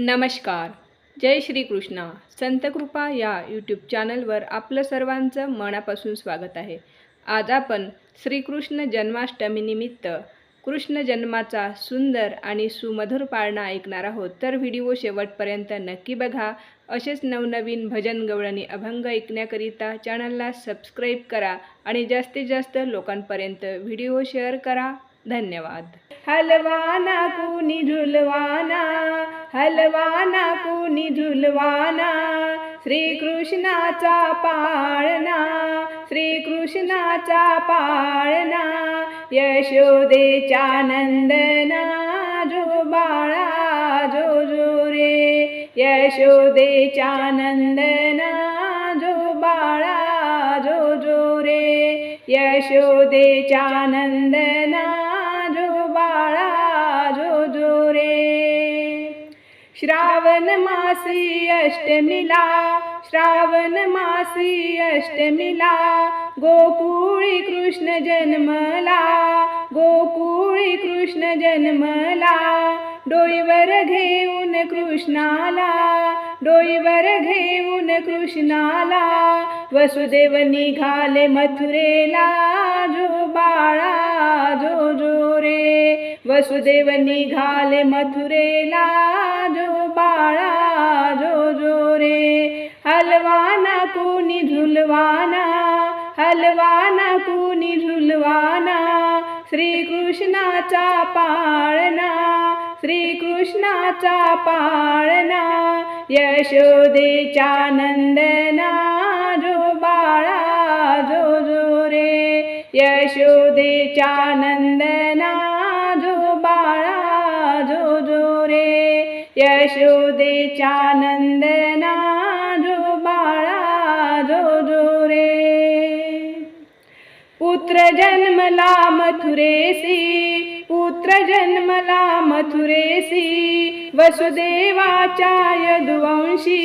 नमस्कार. जय श्री कृष्णा. संतकृपा या यूट्यूब चॅनलवर आपलं सर्वांचं मनापासून स्वागत आहे. आज आपण श्रीकृष्ण जन्माष्टमीनिमित्त कृष्ण जन्माचा सुंदर आणि सुमधुर पाळणा ऐकणार आहोत. तर व्हिडिओ शेवटपर्यंत नक्की बघा. असेच नवनवीन भजन गवळणी अभंग ऐकण्याकरिता चॅनलला सबस्क्राईब करा आणि जास्तीत जास्त लोकांपर्यंत व्हिडिओ शेअर करा. धन्यवाद. हलवाना कुनी झुलवाना हलवाना कुनी झुलवाना श्रीकृष्णाचा पाळणा श्रीकृष्णाचा पाळणा यशोदेच्या नंदना जो बाळा जो जो रे यशोदेच्या नंदना जो बाळा जो जो रे यशोदेच्या नंदना श्रावण मासी अष्टमीला श्रावण मासी अष्टमीला गोकुळी कृष्ण जन्मला गोकुळी कृष्ण जन्मला डोईवर घेऊन कृष्णाला डोईवर घेऊन कृष्णाला वसुदेव निघाले मथुरेला जोबा वसुदेव निघाले मथुरेला. जो बाळा जो जो रे हलवाना कुनी झुलवाना. हलवाना कुनी झुलवाना. श्रीकृष्णाचा पाळणा. श्रीकृष्णाचा पाळणा. यशोदेच्या नंदना. जो बाळा जो जो रे यशोदेच्या नंदना. यशोदेच्या नंदना जो बाळा जो जो रे पुत्र जन्मला मथुरेसी पुत्र जन्मला मथुरेसी। वसुदेवाचाय यदुवंशी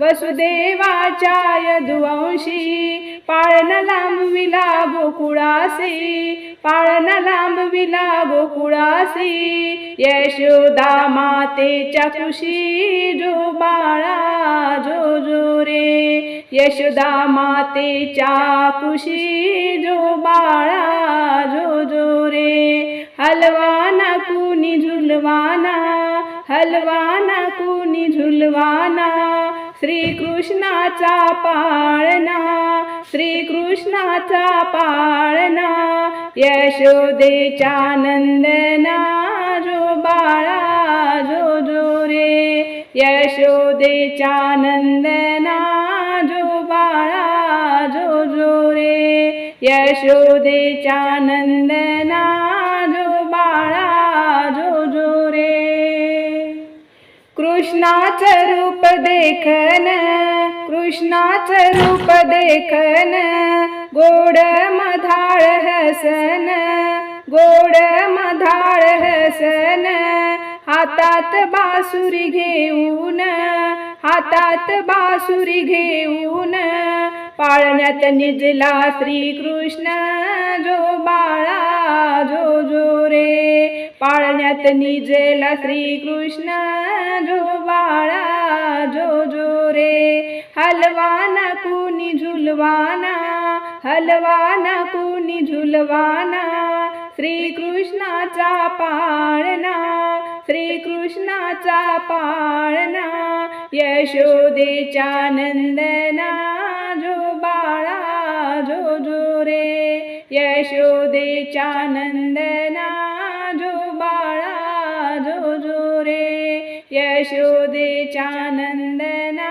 वसुदेवाचाय यदुवंशी पाळण लांबविला गोकुळासी पाळण लांबविला गोकुळासी. यशोदा मातेच्या कुशी जो बाळा जो जो रे यशोदा मातेच्या कुशी जो बाळा जो जो रे हलवाना कुणी झुलवाना हलवाना कुणी झुलवाना. श्रीकृष्णाचा पाळणा श्रीकृष्णाचा पाळणा यशोदेच्या नंदना जो बाळा जो जो रे यशोदेच्या नंदना जो बाळा जो जो रे यशोदेच्या नंदना जो बाळा जो जो रे कृष्णाचं रूप देखन कृष्णाचं रूप देखन गोड मधाळ हसन गोड मधाळ हसन हातात बासुरी घेऊन हातात बासुरी घेऊन पाळण्यात निजला श्रीकृष्ण जो बाळा पाळण्यात निजेला श्रीकृष्ण जो बाळा जो जो रे हलवाना कुणी झुलवाना हलवाना कुणी झुलवाना. श्रीकृष्णाचा पाळणा श्रीकृष्णाचा पाळणा. यशोदेच्या नंदना जो बाळा जो जो रे यशोदेच्या नंदना यशोदेच्या नंदना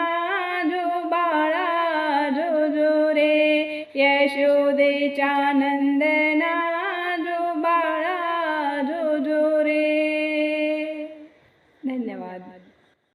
जो बाळा जो जो रे यशोदेच्या नंदना